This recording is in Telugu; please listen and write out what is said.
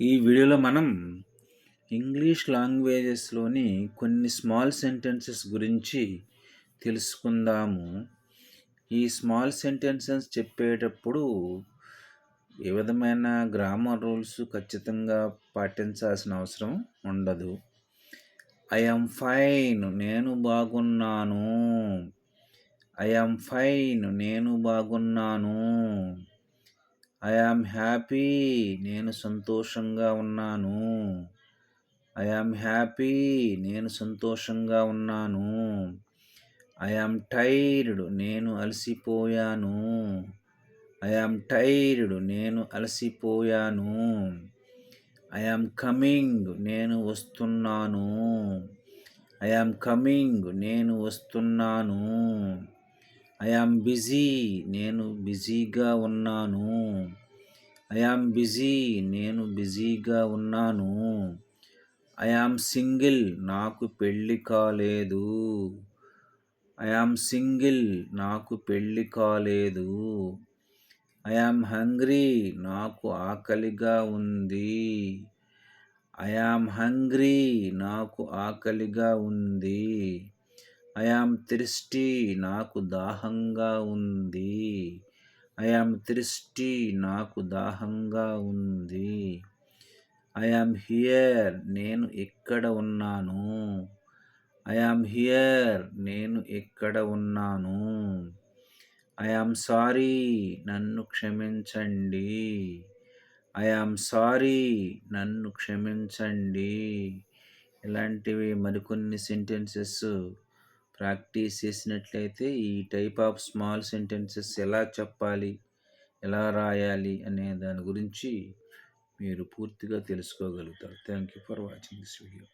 ఈ వీడియోలో మనం ఇంగ్లీష్ లాంగ్వేజెస్లోని కొన్ని స్మాల్ సెంటెన్సెస్ గురించి తెలుసుకుందాము. ఈ స్మాల్ సెంటెన్సెస్ చెప్పేటప్పుడు ఏ విధమైన గ్రామర్ రూల్స్ ఖచ్చితంగా పాటించాల్సిన అవసరం ఉండదు. ఐ ఆమ్ ఫైన్ నేను బాగున్నాను. ఐ ఆమ్ ఫైన్ నేను బాగున్నాను. ఐ యామ్ హ్యాపీ నేను సంతోషంగా ఉన్నాను. ఐ యామ్ హ్యాపీ నేను సంతోషంగా ఉన్నాను. ఐ యామ్ టైర్డ్ నేను అలసిపోయాను. ఐ యామ్ టైర్డ్ నేను అలసిపోయాను. ఐ యామ్ కమింగ్ నేను వస్తున్నాను. ఐ యామ్ కమింగ్ నేను వస్తున్నాను. ఐ బిజీ నేను బిజీగా ఉన్నాను. ఐ బిజీ నేను బిజీగా ఉన్నాను. ఐ సింగిల్ నాకు పెళ్ళి కాలేదు. ఐ సింగిల్ నాకు పెళ్ళి కాలేదు. ఐ హంగ్రీ నాకు ఆకలిగా ఉంది. ఐ హంగ్రీ నాకు ఆకలిగా ఉంది. ఐ ఆమ్ నాకు దాహంగా ఉంది. ఐ యామ్ త్రిష్టి నాకు దాహంగా ఉంది. ఐ యామ్ హియర్ నేను ఎక్కడ ఉన్నాను? ఐ యామ్ హియర్ నేను ఎక్కడ ఉన్నాను? ఐ సారీ నన్ను క్షమించండి. ఐ ఆమ్ సారీ నన్ను క్షమించండి. ఇలాంటివి మరికొన్ని సెంటెన్సెస్ ప్రాక్టీస్ చేసినట్లయితే ఈ టైప్ ఆఫ్ స్మాల్ సెంటెన్సెస్ ఎలా చెప్పాలి ఎలా రాయాలి అనే దాని గురించి మీరు పూర్తిగా తెలుసుకోగలుగుతారు. Thank you for watching this video.